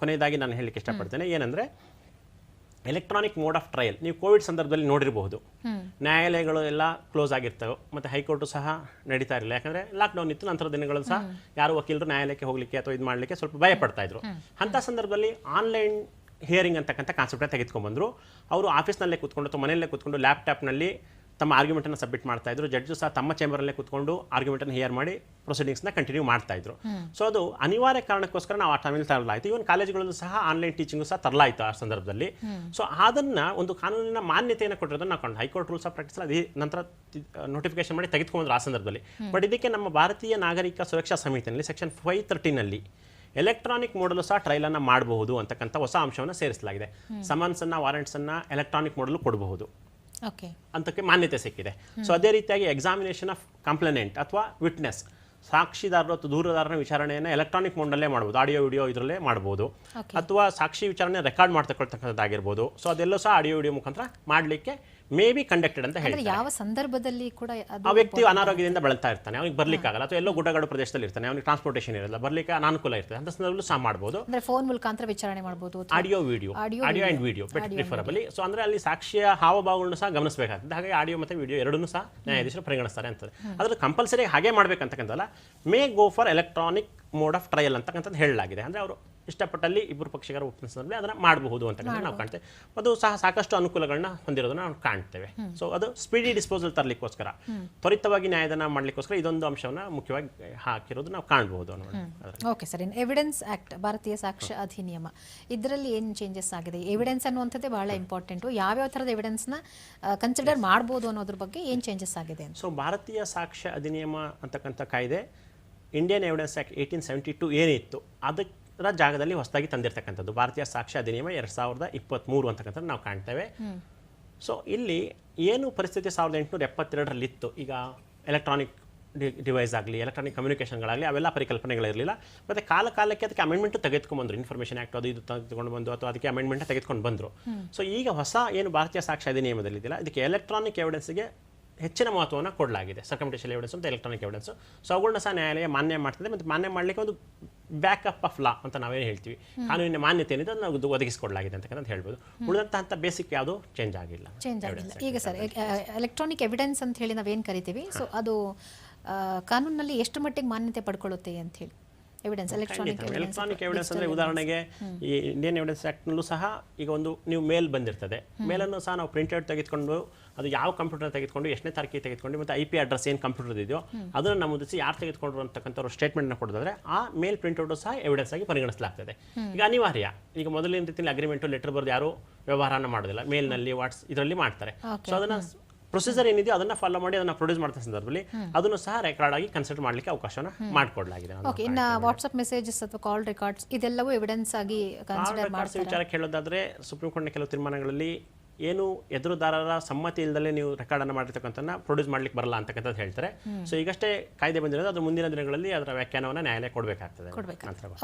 ಕೊನೆಯದಾಗಿ ನಾನು ಹೇಳಲಿಕ್ಕೆ ಇಷ್ಟಪಡ್ತೇನೆ ಏನಂದ್ರೆ ಎಲೆಕ್ಟ್ರಾನಿಕ್ ಮೋಡ್ ಆಫ್ ಟ್ರಯಲ್ ನೀವು ಕೋವಿಡ್ ಸಂದರ್ಭದಲ್ಲಿ ನೋಡಿರಬಹುದು. ನ್ಯಾಯಾಲಯಗಳು ಎಲ್ಲ ಕ್ಲೋಸ್ ಆಗಿರ್ತವೆ ಮತ್ತೆ ಹೈಕೋರ್ಟ್ ಸಹ ನಡೀತಾ ಇರಲಿಲ್ಲ. ಯಾಕಂದ್ರೆ ಲಾಕ್ಡೌನ್ ಇತ್ತು ನಂತರ ದಿನಗಳು ಸಹ ಯಾರು ವಕೀಲರು ನ್ಯಾಯಾಲಯಕ್ಕೆ ಹೋಗ್ಲಿಕ್ಕೆ ಅಥವಾ ಇದು ಮಾಡಲಿಕ್ಕೆ ಸ್ವಲ್ಪ ಭಯ ಪಡ್ತಾ ಇದ್ರು. ಅಂತ ಸಂದರ್ಭದಲ್ಲಿ ಆನ್ಲೈನ್ ಹಿಯರಿಂಗ್ ಅಂತಕ್ಕಂಥ ಕಾನ್ಸೆಪ್ಟ್ ತೆಗೆದುಕೊಂಡ್ಬಂದ್ರು. ಅವರು ಆಫೀಸ್ನಲ್ಲೇ ಕೂತ್ಕೊಂಡು ಅಥವಾ ಮನೆಯಲ್ಲೇ ಕೂತ್ಕೊಂಡು ಲ್ಯಾಪ್ಟಾಪ್ನಲ್ಲಿ ತಮ್ಮ ಆರ್ಗ್ಯುಮೆಂಟನ್ನು ಸಬ್ಮಿಟ್ ಮಾಡ್ತಾ ಇದ್ರು. ಜಡ್ಜು ಸಹ ತಮ್ಮ ಚೇಂಬರಲ್ಲೇ ಕೂತ್ಕೊಂಡು ಆರ್ಗ್ಯುಮೆಂಟನ್ನು ಹಿಯರ್ ಮಾಡಿ ಪ್ರೊಸೀಡಿಂಗ್ಸ್ನ ಕಂಟಿನ್ಯೂ ಮಾಡ್ತಾ ಇದ್ರು. ಸೊ ಅದು ಅನಿವಾರ್ಯ ಕಾರಣಕ್ಕೋಸ್ಕರ ನಾವು ಆ ಟೈಮಲ್ಲಿ ತರಲಾಯಿತು. ಇವನ್ ಕಾಲೇಜುಗಳಲ್ಲೂ ಸಹ ಆನ್ಲೈನ್ ಟೀಚಿಂಗು ಸಹ ತರಲಾಯಿತು ಆ ಸಂದರ್ಭದಲ್ಲಿ. ಸೊ ಅದನ್ನ ಒಂದು ಕಾನೂನಿನ ಮಾನ್ಯತೆಯನ್ನು ಕೊಟ್ಟಿರೋದನ್ನ ನಾವು ಕಂಡು ಹೈಕೋರ್ಟ್ ರೂಲ್ಸ್ ಆಫ್ ಪ್ರಾಕ್ಟೀಸ್ ಅದೇ ನಂತರ ನೋಟಿಫಿಕೇಶನ್ ಮಾಡಿ ತೆಗೆದುಕೊಂಡ್ರು ಆ ಸಂದರ್ಭದಲ್ಲಿ. ಬಟ್ ಇದಕ್ಕೆ ನಮ್ಮ ಭಾರತೀಯ ನಾಗರಿಕ ಸುರಕ್ಷಾ ಸಮಿತಿಯಲ್ಲಿ ಸೆಕ್ಷನ್ ಫೈವ್ ತರ್ಟಿನಲ್ಲಿ ಎಲೆಕ್ಟ್ರಾನಿಕ್ ಮೋಡಲು ಸಹ ಟ್ರಯಲ್ ಅನ್ನ ಮಾಡಬಹುದು ಅಂತಕ್ಕಂಥ ಹೊಸ ಅಂಶವನ್ನು ಸೇರಿಸಲಾಗಿದೆ. ಸಮನ್ಸ್ ಅನ್ನ ವಾರೆಂಟ್ಸ್ ಅನ್ನ ಎಲೆಕ್ಟ್ರಾನಿಕ್ ಮೋಡಲು ಕೊಡಬಹುದು. ಅಂತಕ್ಕೆ ಮಾನ್ಯತೆ ಸಿಕ್ಕಿದೆ. ಸೊ ಅದೇ ರೀತಿಯಾಗಿ ಎಕ್ಸಾಮಿನೇಷನ್ ಆಫ್ ಕಂಪ್ಲೇನೆಂಟ್ ಅಥವಾ ವಿಟ್ನೆಸ್ ಸಾಕ್ಷಿದಾರರು ಅಥವಾ ದೂರದಾರನ ವಿಚಾರಣೆಯನ್ನು ಎಲೆಕ್ಟ್ರಾನಿಕ್ ಮೋಡ್ನಲ್ಲೇ ಮಾಡ್ಬೋದು ಆಡಿಯೋ ವಿಡಿಯೋ ಇದರಲ್ಲೇ ಮಾಡ್ಬೋದು. ಅಥವಾ ಸಾಕ್ಷಿ ವಿಚಾರಣೆ ರೆಕಾರ್ಡ್ ಮಾಡ್ತಕ್ಕಂಥದ್ದಾಗಿರ್ಬೋದು. ಸೊ ಅದೆಲ್ಲೂ ಸಹ ಆಡಿಯೋ ವಿಡಿಯೋ ಮುಖಾಂತರ ಮಾಡಲಿಕ್ಕೆ ಮೇ ಬಿ ಕಂಡಕ್ಟೆಡ್ ಅಂತ ಹೇಳಿ ಯಾವ ಸಂದರ್ಭದಲ್ಲಿ ಕೂಡ ಆ ವ್ಯಕ್ತಿ ಅನಾರೋಗ್ಯದಿಂದ ಬಳಲ್ತಾ ಇರ್ತಾನೆ. ಅವ್ನಿಗೆ ಬರ್ಲಿಕ್ಕಾಗಲ್ಲ. ಅಥವಾ ಎಲ್ಲೋ ಗುಡ್ಡಗಾಡು ಪ್ರದೇಶದಲ್ಲಿ ಇರ್ತಾನೆ. ಅವ್ನಿಗೆ ಟ್ರಾನ್ಸ್ಪೋರ್ಟೇಷನ್ ಇರಲ್ಲ. ಬರ್ಲಿಕ್ಕೆ ಅನಾನುಕೂಲ ಇರ್ತದೆ. ಅಂತ ಸಂದರ್ಭದಲ್ಲಿ ಸಹ ಮಾಡಬಹುದು ಅಂದ್ರೆ ಫೋನ್ ಮುಖಾಂತರ ವಿಚಾರಣೆ ಮಾಡಬಹುದು audio video audio and video preferably so ಅಂದ್ರೆ ಅಲ್ಲಿ ಸಾಕ್ಷಿಯ ಹಾವಭಾವಗಳನ್ನು ಸಹ ಗಮನಿಸಬೇಕಾಗ್ತದೆ. ಹಾಗೆ ಆಡಿಯೋ ಮತ್ತೆ ವಿಡಿಯೋ ಎರಡನ್ನೂ ಸಹ ನ್ಯಾಯಾಧೀಶರು ಪರಿಗಣಿಸ್ತಾರೆ ಅಂತದೆ ಅದ್ರ ಕಂಪಲ್ಸರಿ ಹಾಗೆ ಮಾಡ್ಬೇಕಂತಕ್ಕಂಥಲ್ಲ may go for electronic mode of trial ಅಂತಕ್ಕಂಥದ್ದು ಹೇಳಲಾಗಿದೆ. ಅಂದ್ರೆ ಅವರು ಇಷ್ಟಪಟ್ಟಲ್ಲಿ ಇಬ್ಬರು ಪಕ್ಷಗಾರ ಒಪ್ಪಿನ ಸಂದರ್ಭದಲ್ಲಿ ಅದನ್ನ ಮಾಡಬಹುದು ಅಂತ ನಾವು ಕಾಣ್ತೇವೆ. ಅದು ಸಹ ಸಾಕಷ್ಟು ಅನುಕೂಲಗಳನ್ನ ಹೊಂದಿರೋದನ್ನ ನಾವು ಕಾಣ್ತೇವೆ. ಸೊ ಅದು ಸ್ಪೀಡಿ ಡಿಸ್ಪೋಸಲ್ ತರಲಿಕ್ಕೋಸ್ಕರ. ತ್ವರಿತವಾಗಿ ನ್ಯಾಯದಾನ ಮಾಡಲಿಕ್ಕೋಸ್ಕರ ಇದೊಂದು ಅಂಶವನ್ನ ಮುಖ್ಯವಾಗಿ ಹಾಕಿರೋದು ನಾವು ಕಾಣಬಹುದು. Okay sir. ಎವಿಡೆನ್ಸ್ ಆಕ್ಟ್ ಭಾರತೀಯ ಸಾಕ್ಷ್ಯ ಅಧಿನಿಯಮ. ಇದರಲ್ಲಿ ಏನು ಚೇಂಜಸ್ ಆಗಿದೆ? ಎವಿಡೆನ್ಸ್ ಅನ್ನುವಂಥದ್ದೇ ಬಹಳ ಇಂಪಾರ್ಟೆಂಟು ಯಾವ್ಯಾವ ಥರದ ಎವಿಡೆನ್ಸ್ನ ಕನ್ಸಿಡರ್ ಮಾಡ್ಬೋದು ಅನ್ನೋದ್ರ ಬಗ್ಗೆ ಏನು ಚೇಂಜಸ್ ಆಗಿದೆ ಸೊ ಭಾರತೀಯ ಸಾಕ್ಷ್ಯ ಅಧಿನಿಯಮ ಅಂತಕ್ಕಂಥ ಕಾಯ್ದೆ Indian Evidence Act eighteen seventy two ಏನಿತ್ತು ಅದರ ಜಾಗದಲ್ಲಿ ಹೊಸದಾಗಿ ತಂದಿರತಕ್ಕಂಥದ್ದು. ಭಾರತೀಯ ಸಾಕ್ಷ್ಯ ಅಧಿನಿಯಮ ಎರಡು ಸಾವಿರದ ಇಪ್ಪತ್ತ್ಮೂರು ಅಂತಕ್ಕಂಥದ್ದು ನಾವು ಕಾಣ್ತೇವೆ. ಸೊ ಇಲ್ಲಿ ಏನು ಪರಿಸ್ಥಿತಿ ಸಾವಿರದ ಎಂಟುನೂರ ಎಪ್ಪತ್ತೆರಡರಲ್ಲಿತ್ತು? ಈಗ ಎಲೆಕ್ಟ್ರಾನಿಕ್ ಡಿವೈಸ್ ಆಗಲಿ ಎಲೆಕ್ಟ್ರಾನಿಕ್ ಕಮ್ಯುನಿಕೇಷನ್ಗಳಾಗಲಿ ಅವೆಲ್ಲ ಪರಿಕಲ್ಪನೆಗಳಿರಲಿಲ್ಲ. ಮತ್ತು ಕಾಲ ಕಾಲಕ್ಕೆ ಅದಕ್ಕೆ ಅಮೆಂಡ್ಮೆಂಟ್ ತೆಗೆದುಕೊಂಡು ಬಂದರು. ಇನ್ಫಾರ್ಮೇಷನ್ ಆ್ಯಕ್ಟ್ ಅದು ಇದು ತೆಗೆದುಕೊಂಡು ಬಂದು ಅಥವಾ ಅದಕ್ಕೆ ಅಮೆಂಡ್ಮೆಂಟ್ ತೆಗೆದುಕೊಂಡು ಬಂದರು. ಸೊ ಈಗ ಹೊಸ ಏನು ಭಾರತೀಯ ಸಾಕ್ಷ್ಯ ಅಧಿನಿಯಮದಲ್ಲಿದೆಯಲ್ಲ ಇದಕ್ಕೆ ಎಲೆಕ್ಟ್ರಾನಿಕ್ ಎವಿಡೆನ್ಸ್ಗೆ ಹೆಚ್ಚಿನ ಮಹತ್ವವನ್ನು ಕೊಡಲಾಗಿದೆ. ಸರ್ಕಮಿಟೇಷನ್ ಎವಿಡೆನ್ಸ್ ಮತ್ತು ಎಲೆಕ್ಟ್ರಾನಿಕ್ ಎವಿಡೆನ್ಸ್ ಸೊ ಅವುಗಳನ್ನ ಸಹ ನ್ಯಾಯಾಲಯ ಮಾನ್ಯ ಮಾಡ್ತದೆ. ಮತ್ತು ಮಾನ್ಯ ಮಾಡಲಿಕ್ಕೆ ಒಂದು ಬ್ಯಾಕಪ್ ಆಫ್ ಲಾ ಅಂತ ನಾವೇನು ಹೇಳ್ತೀವಿ? ಕಾನೂನಿನ ಮಾನ್ಯತೆ ಏನಿದೆ ಅದನ್ನು ನಾವು ಒದಗಿಸಿಕೊಡಲಾಗಿದೆ ಅಂತಕ್ಕಂಥ ಹೇಳ್ಬೋದು. ಉಳಿದಂತಹ ಬೇಸಿಕ್ ಯಾವುದು ಚೇಂಜ್ ಆಗಿಲ್ಲ. ಚೇಂಜ್ ಆಗಿಲ್ಲ. ಈಗ ಸರ್ ಎಲೆಕ್ಟ್ರಾನಿಕ್ ಎವಿಡೆನ್ಸ್ ಅಂತ ಹೇಳಿ ನಾವೇನು ಕರಿತೀವಿ? ಸೊ ಅದು ಕಾನೂನಲ್ಲಿ ಎಷ್ಟು ಮಟ್ಟಿಗೆ ಮಾನ್ಯತೆ ಪಡ್ಕೊಳ್ಳುತ್ತೆ ಅಂತ ಹೇಳಿ. ಎವಿಡೆನ್ಸ್ ಎಲೆಕ್ಟ್ರಾನಿಕ್ ಎಲೆಕ್ಟ್ರಾನಿಕ್ ಎವಿಡೆನ್ಸ್ ಅಂದ್ರೆ ಉದಾಹರಣೆಗೆ ಈ ಇಂಡಿಯನ್ ಎವಿಡೆನ್ಸ್ ಆ್ಯಕ್ಟ್ನಲ್ಲೂ ಸಹ ಈಗ ಒಂದು ನೀವು ಮೇಲ್ ಬಂದಿರ್ತದೆ. ಮೇಲನ್ನು ಸಹ ನಾವು ಪ್ರಿಂಟೆಡ್ ತೆಗೆದುಕೊಂಡು ಅದು ಯಾವ ಕಂಪ್ಯೂಟರ್ ತೆಗೆದುಕೊಂಡು ಎಷ್ಟನೇ ತಾರೀಕಿಗೆ ತೆಗೆದುಕೊಂಡು ಮತ್ತೆ ಐ ಪಿ ಅಡ್ರೆಸ್ ಏನು ಕಂಪ್ಯೂಟರ್ ಇದೆಯೋ ಅದನ್ನು ನಮೂದಿಸಿ ಯಾರು ತೆಗೆದುಕೊಂಡ್ರು ಅಂತಕ್ಕಂಥವ್ರು ಸ್ಟೇಟ್ಮೆಂಟ್ನ ಕೊಡೋದಾದ್ರೆ ಆ ಮೇಲ್ ಪ್ರಿಂಟ್ಔಟ್ ಸಹ ಎವಿಡೆನ್ಸ್ ಆಗಿ ಪರಿಗಣಿಸಲಾಗ್ತದೆ. ಈಗ ಅನಿವಾರ್ಯ. ಈಗ ಮೊದಲಿನ ರೀತಿಯಲ್ಲಿ ಅಗ್ರಿಮೆಂಟು ಲೆಟರ್ ಬರೆದು ಯಾರು ವ್ಯವಹಾರನ ಮಾಡೋದಿಲ್ಲ. ಮೇಲ್ನಲ್ಲಿ ವಾಟ್ಸ್ ಇದರಲ್ಲಿ ಮಾಡ್ತಾರೆ. ಸೊ ಅದನ್ನ ಪ್ರೊಸೀಜರ್ ಏನಿದೆಯೋ ಅದನ್ನ ಫಾಲೋ ಮಾಡಿ ಅದನ್ನ ಪ್ರೊಡ್ಯೂಸ್ ಮಾಡ್ತಾ ಸಂದರ್ಭದಲ್ಲಿ ಅದನ್ನು ಸಹ ರೆಕಾರ್ಡ್ ಆಗಿ ಕನ್ಸಿಡರ್ ಮಾಡಲಿಕ್ಕೆ ಅವಕಾಶವನ್ನ ಮಾಡಿಕೊಡ್ಲಾಗಿದೆ ಓಕೆ ಇನ್ನು ವಾಟ್ಸ್ಆಪ್ ಮೆಸೇಜಸ್ ಅಥವಾ ಕಾಲ್ ರೆಕಾರ್ಡ್ಸ್ ಇದೆಲ್ಲವೂ ಎವಿಡೆನ್ಸ್ ಆಗಿ ಕನ್ಸಿಡರ್ ವಿಚಾರಕ್ಕೆ ಹೇಳೋದಾದ್ರೆ ಸುಪ್ರೀಂ ಕೋರ್ಟ್ನ ಕೆಲವು ತೀರ್ಮಾನಗಳಲ್ಲಿ ಏನು ಎದುರುದಾರರ ಸಮ್ಮತಿ ಇಲ್ಲದಲ್ಲೇ ನೀವು ರೆಕಾರ್ಡ್ ಅನ್ನು ಮಾಡಿರ್ತಕ್ಕಂಥ ಪ್ರೊಡ್ಯೂಸ್ ಮಾಡ್ಲಿಕ್ಕೆ ಬರಲ್ಲ ಅಂತಕ್ಕಂಥದ್ದು ಹೇಳ್ತಾರೆ. ಸೊ ಈಗಷ್ಟೇ ಕಾಯ್ದೆ ಬಂದಿರೋದು ಅದು ಮುಂದಿನ ದಿನಗಳಲ್ಲಿ ಅದರ ವ್ಯಾಖ್ಯಾನವನ್ನು ನ್ಯಾಯಾಲಯ ಕೊಡಬೇಕಾಗ್ತದೆ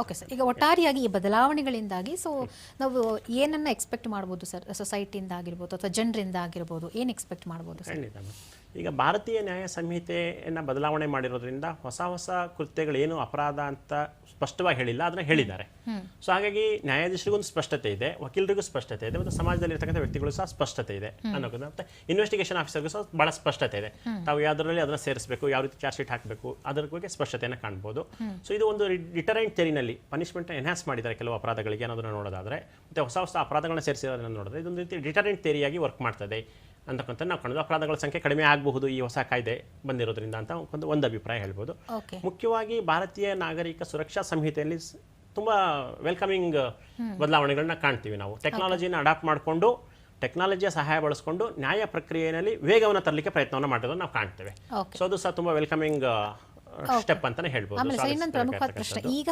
ಓಕೆ ಸರ್ ಈಗ ಒಟ್ಟಾರೆಯಾಗಿ ಈ ಬದಲಾವಣೆಗಳಿಂದಾಗಿ ಸೊ ನಾವು ಏನನ್ನ ಎಕ್ಸ್ಪೆಕ್ಟ್ ಮಾಡ್ಬೋದು ಸರ್ ಸೊಸೈಟಿಯಿಂದ ಆಗಿರ್ಬೋದು ಅಥವಾ ಜನರಿಂದ ಆಗಿರ್ಬೋದು ಏನು ಎಕ್ಸ್ಪೆಕ್ಟ್ ಮಾಡ್ಬೋದು ಸರ್. ಈಗ ಭಾರತೀಯ ನ್ಯಾಯ ಸಂಹಿತೆಯನ್ನು ಬದಲಾವಣೆ ಮಾಡಿರೋದ್ರಿಂದ ಹೊಸ ಹೊಸ ಕೃತ್ಯಗಳು ಏನು ಅಪರಾಧ ಅಂತ ಸ್ಪಷ್ಟವಾಗಿ ಹೇಳಿಲ್ಲ ಅದನ್ನ ಹೇಳಿದ್ದಾರೆ. ಸೊ ಹಾಗಾಗಿ ನ್ಯಾಯಾಧೀಶರಿಗೂ ಒಂದು ಸ್ಪಷ್ಟತೆ ಇದೆ ವಕೀಲರಿಗೂ ಸ್ಪಷ್ಟತೆ ಇದೆ ಮತ್ತು ಸಮಾಜದಲ್ಲಿ ಇರ್ತಕ್ಕಂಥ ವ್ಯಕ್ತಿಗಳು ಸಹ ಸ್ಪಷ್ಟತೆ ಇದೆ ಅನ್ನೋದು ಮತ್ತೆ ಇನ್ವೆಸ್ಟಿಗೇಷನ್ ಆಫೀಸರ್ಗೂ ಸಹ ಬಹಳ ಸ್ಪಷ್ಟತೆ ಇದೆ. ತಾವು ಯಾವ್ದರಲ್ಲಿ ಅದನ್ನ ಸೇರಿಸಬೇಕು ಯಾವ ರೀತಿ ಚಾರ್ಜ್ ಶೀಟ್ ಹಾಕಬೇಕು ಅದರ ಬಗ್ಗೆ ಸ್ಪಷ್ಟತೆಯನ್ನು ಕಾಣ್ಬೋದು. ಸೊ ಇದು ಒಂದು ಡಿಟರೆಂಟ್ ತೆರಿನಲ್ಲಿ ಪನಿಷ್ಮೆಂಟ್ ಎನ್ಹಾನ್ಸ್ ಮಾಡಿದ್ದಾರೆ ಕೆಲವು ಅಪರಾಧಗಳಿಗೆ ಅನ್ನೋದನ್ನ ನೋಡೋದಾದ್ರೆ ಮತ್ತೆ ಹೊಸ ಹೊಸ ಅಪರಾಧಗಳನ್ನ ಸೇರಿಸಿರೋದನ್ನ ನೋಡಿದ್ರೆ ಇದೊಂದು ರೀತಿ ಡಿಟರೆಂಟ್ ತೆರಿಯಾಗಿ ವರ್ಕ್ ಮಾಡ್ತದೆ. ಅಂತಕ್ಕಂಥ ನಾವು ಕಾಣೋದು. ಅಪರಾಧಗಳ ಸಂಖ್ಯೆ ಕಡಿಮೆ ಆಗಬಹುದು ಈ ಹೊಸ ಕಾಯ್ದೆ ಬಂದಿರೋದ್ರಿಂದ ಅಂತ ಒಂದು ಒಂದು ಅಭಿಪ್ರಾಯ ಹೇಳ್ಬೋದು. ಮುಖ್ಯವಾಗಿ ಭಾರತೀಯ ನಾಗರಿಕ ಸುರಕ್ಷಾ ಸಂಹಿತೆಯಲ್ಲಿ ತುಂಬ ವೆಲ್ಕಮಿಂಗ್ ಬದಲಾವಣೆಗಳನ್ನ ಕಾಣ್ತೀವಿ ನಾವು. ಟೆಕ್ನಾಲಜಿನ ಅಡಾಪ್ಟ್ ಮಾಡಿಕೊಂಡು ಟೆಕ್ನಾಲಜಿಯ ಸಹಾಯ ಬಳಸ್ಕೊಂಡು ನ್ಯಾಯ ಪ್ರಕ್ರಿಯೆಯಲ್ಲಿ ವೇಗವನ್ನು ತರಲಿಕ್ಕೆ ಪ್ರಯತ್ನವನ್ನು ಮಾಡೋದನ್ನು ನಾವು ಕಾಣ್ತೇವೆ. ಸೊ ಅದು ಸಹ ತುಂಬಾ ವೆಲ್ಕಮಿಂಗ್ ಸ್ಟೆಪ್ ಅಂತಾನೆ ಹೇಳ್ಬೋದು. ಈಗ